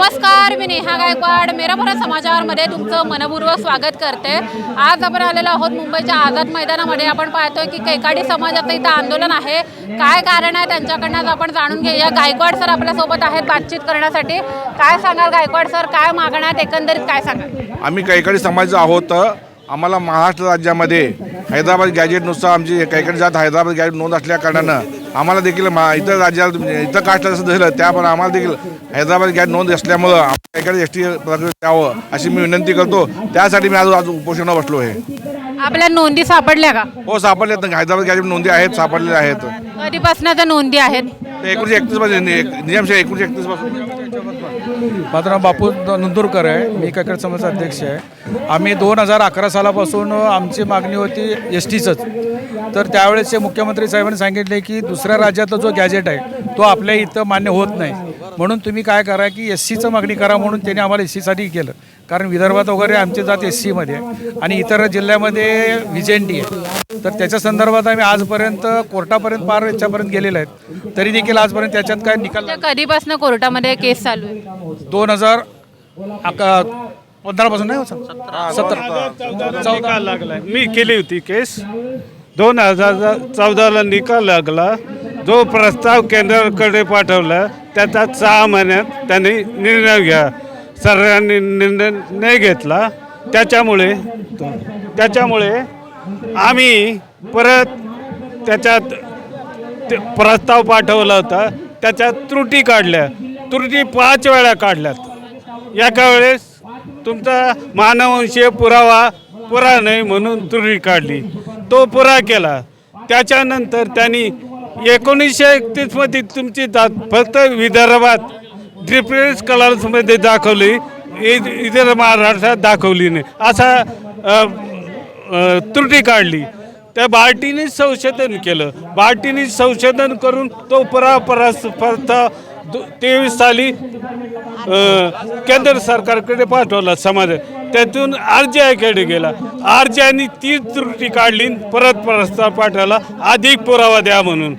नमस्कार मी नेहा गायकवाड. मेरा भरा तुमचं मनपूर्वक स्वागत करते. आज आपण आलेलो आहोत मुंबईच्या आझाद मैदानामध्ये. आपण पाहतोय की कैकाडी समाजाचं इथं आंदोलन आहे. काय कारण आहे त्यांच्याकडनं आज आपण जाणून घेऊया. गायकवाड सर आपल्यासोबत आहेत बातचीत करण्यासाठी. काय सांगाल गायकवाड सर? काय मागणं आहेत? एकंदरीत काय सांगाल? आम्ही कैकाडी समाज आहोत. आम्हाला महाराष्ट्र राज्यामध्ये हैदराबाद गॅजेटनुसार आमची कैकाडी जात हैदराबाद गॅजेट नोंद असल्या कारणानं आम्हाला देखील मा इतर राज्यात इतर कास्टला जसं झालं त्याप्रमाणे आम्हाला देखील हैदराबाद गॅजेट नोंद असल्यामुळं आम्हाला एस टी द्यावं अशी मी विनंती करतो. त्यासाठी मी आज आज उपोषणावर बसलो आहे. आपल्या नोंदी सापडल्या का? हो सापडले हैदराबाद गॅजेट नोंदी आहेत सापडलेल्या आहेत. कधीपासूनच्या नोंदी आहेत? ते एकोणीशे एकतीसमध्ये नियमशे एकोणीशे एकतीसपासून माझं नाव बापू नंदुरकर आहे. मी काकड समाजाचा अध्यक्ष आहे. आम्ही दोन हजार अकरा सालापासून आमची मागणी होती एस टीचंच. तर त्यावेळेसचे मुख्यमंत्री साहेबांनी सांगितले की दुसऱ्या राज्यातला जो गॅजेट आहे तो आपल्या इथं मान्य होत नाही. म्हणून तुम्ही काय करा की एस सीचं मागणी करा म्हणून त्यांनी आम्हाला एस सीसाठी केलं. कारण विदर्भात वगैरे आमची जात एस सीमध्ये. आहे आणि इतर जिल्ह्यामध्ये व्हिजेंटी आहे. तर त्याच्या संदर्भात आम्ही आजपर्यंत कोर्टापर्यंत पार याच्यापर्यंत गेलेलो आहेत. तरी देखील आजपर्यंत त्याच्यात काय निकाल कधीपासून कोर्टामध्ये केस चालू आहे? दोन हजार अका पंधरापासून नाही हो सर? सत्तर चौदा लागला मी केली होती केस. दोन हजार चौदाला निकाल लागला. जो प्रस्ताव केंद्राकडे पाठवला त्याचा सहा महिन्यात त्यांनी निर्णय घ्या. सर्वांनी निर्णय नाही घेतला. त्याच्यामुळे त्याच्यामुळे आम्ही परत त्याच्यात ते प्रस्ताव पाठवला होता. त्याच्यात त्रुटी काढल्या. त्रुटी पाच वेळा काढल्यात. एका वेळेस तुमचा मानववंशीय पुरावा पुरा नाही म्हणून त्रुटी काढली. तो पुरा केला. त्याच्यानंतर त्यांनी एकोणीसशे एकतीसमध्ये तुमची जात फक्त विदर्भात डिफरन्स कलर्समध्ये दाखवली. इ- इतर महाराष्ट्रात दाखवली नाही. असा त्रुटी काढली. त्या बार्टीने संशोधन केलं. बार्टीने संशोधन करून तो परा परस तेवीस साली केंद्र सरकारकडे पाठवला समाज. त्यातून आर जे आयकडे गेला. आर जे आयनी ती त्रुटी काढली परत प्रस्ताव पाठवला. अधिक पुरावा द्या म्हणून.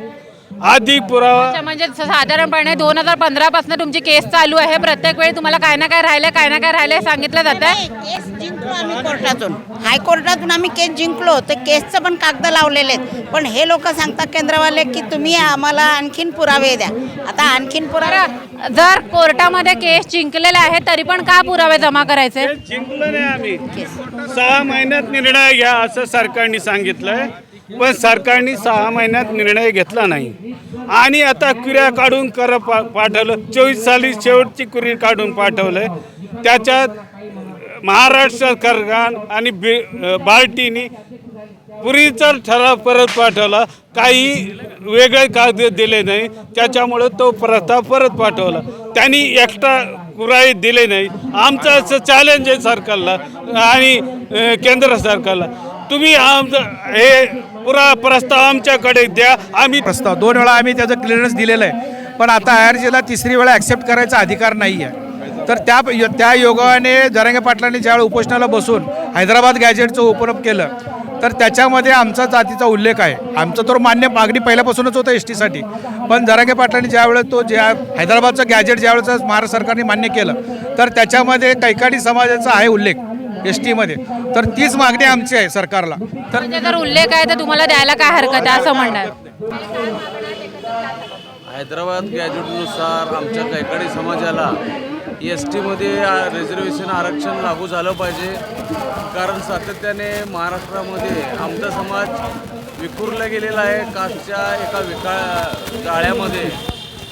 अधिक पुरावा अच्छा, म्हणजे स- साधारणपणे दोन हजार पंधरा पासून तुमची केस चालू आहे. प्रत्येक वेळी तुम्हाला काय ना काय राहिले काय ना काय राहिले सांगितलं जातं नाही, केस कोर्टातून हायकोर्टातून आम्ही केस जिंकलो ते केसचं पण कागद लावलेले आहेत. पण हे लोक सांगतात केंद्रवाले की तुम्ही आम्हाला आणखीन पुरावे द्या. आता आणखीन पुरावे जर कोर्टामध्ये केस जिंकलेले आहेत तरी पण का पुरावे जमा करायचे? हे जिंकलो नाही आम्ही. सहा महिन्यात निर्णय घ्या असं सरकारने सांगितलंय. पण सरकारने सहा महिन्यात निर्णय घेतला नाही. आणि आता कुऱ्या काढून कर पा पाठवलं. चोवीस साली शेवटची कुरी काढून पाठवलंय. त्याच्यात महाराष्ट्र सरकार आणि बी बार्टीनी पुरीचा ठराव परत पाठवला. काही वेगळे कागद दिले नाही. त्याच्यामुळं तो प्रस्ताव परत पाठवला. त्यांनी एक्स्ट्रा कुराई दिले नाही. आमचं असं चॅलेंज आहे सरकारला आणि अ, केंद्र सरकारला. तुम्ही आमचं हे पुरा प्रस्ताव आमच्याकडे द्या. आम्ही प्रस्ताव. दोन वेळा आम्ही त्याचं क्लिअरन्स दिलेलं आहे. पण आता आयआरजीला तिसरी वेळा ॲक्सेप्ट करायचा अधिकार नाही आहे तर त्या त्या योगाने जरांगे पाटलांनी ज्यावेळी उपोषणाला बसून हैदराबाद गॅजेटचं ओपन अप केलं तर त्याच्यामध्ये आमचा जातीचा उल्लेख आहे. आमचं तर मान्य मागणी पहिल्यापासूनच होतं एस टीसाठी पण जरांगे पाटलांनी ज्यावेळेस तो ज्या हैदराबादचं गॅजेट ज्यावेळेस महाराष्ट्र सरकारने मान्य केलं तर त्याच्यामध्ये कैकाडी समाजाचा आहे उल्लेख एस टीमध्ये तर तीच मागणी आमची आहे सरकारला. तर म्हणजे जर उल्लेख आहे तर तुम्हाला द्यायला काय हरकत आहे असं म्हणणार हैदराबाद गॅजेटनुसार आमच्या कैकाडी समाजाला एस टीमध्ये रिझर्वेशन आरक्षण लागू झालं पाहिजे. कारण सातत्याने महाराष्ट्रामध्ये आमचा समाज विखुरला गेलेला आहे कास्टच्या एका विका गाळ्यामध्ये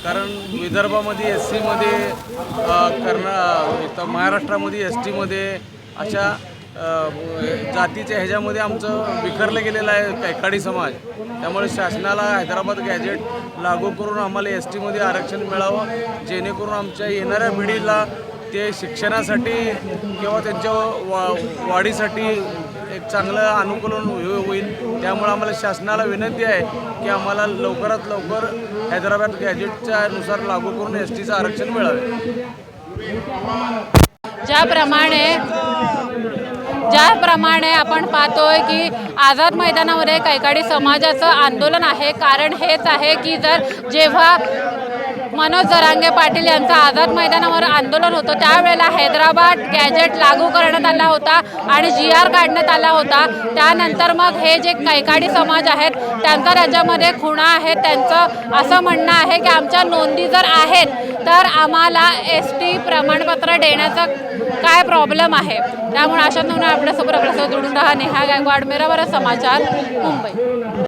कारण विदर्भामध्ये एस सीमध्ये कर्ना महाराष्ट्रामध्ये एस टीमध्ये अशा जातीच्या ह्याच्यामध्ये आमचं विखरलं गेलेलं आहे कैकाडी समाज. त्यामुळे शासनाला हैदराबाद गॅजेट लागू करून आम्हाला एस टीमध्ये आरक्षण मिळावं जेणेकरून आमच्या येणाऱ्या पिढीला ते शिक्षणासाठी किंवा त्यांच्या वा वाढीसाठी एक चांगलं अनुकूलन हो, होईल. त्यामुळे आम्हाला शासनाला विनंती आहे की आम्हाला लवकरात लवकर हैदराबाद गॅजेटच्या नुसार लागू करून एस टीचं आरक्षण मिळावे. ज्याप्रमाणे ज्याप्रमाणे आपण पाहतोय की आझाद मैदानामध्ये कैकाडी समाजाचं आंदोलन आहे. कारण हेच आहे की जर जेव्हा मनोज जरांगे पाटील यांचं आझाद मैदानावर आंदोलन होतं त्यावेळेला हैदराबाद गॅजेट लागू करण्यात आला होता आणि जी आर काढण्यात आला होता. त्यानंतर मग हे जे कैकाडी समाज आहेत त्यांचा त्याच्यामध्ये खुणा आहेत त्यांचं असं म्हणणं आहे की आमच्या नोंदी जर आहेत तर आम्हाला एस टी प्रमाणपत्र देण्याचा काय प्रॉब्लेम आहे? त्यामुळे अशा नोंदी आपल्यासोबत आपल्यासोबत जोडून राहा नेहा गायकवाड मेरा बरा समाचार मुंबई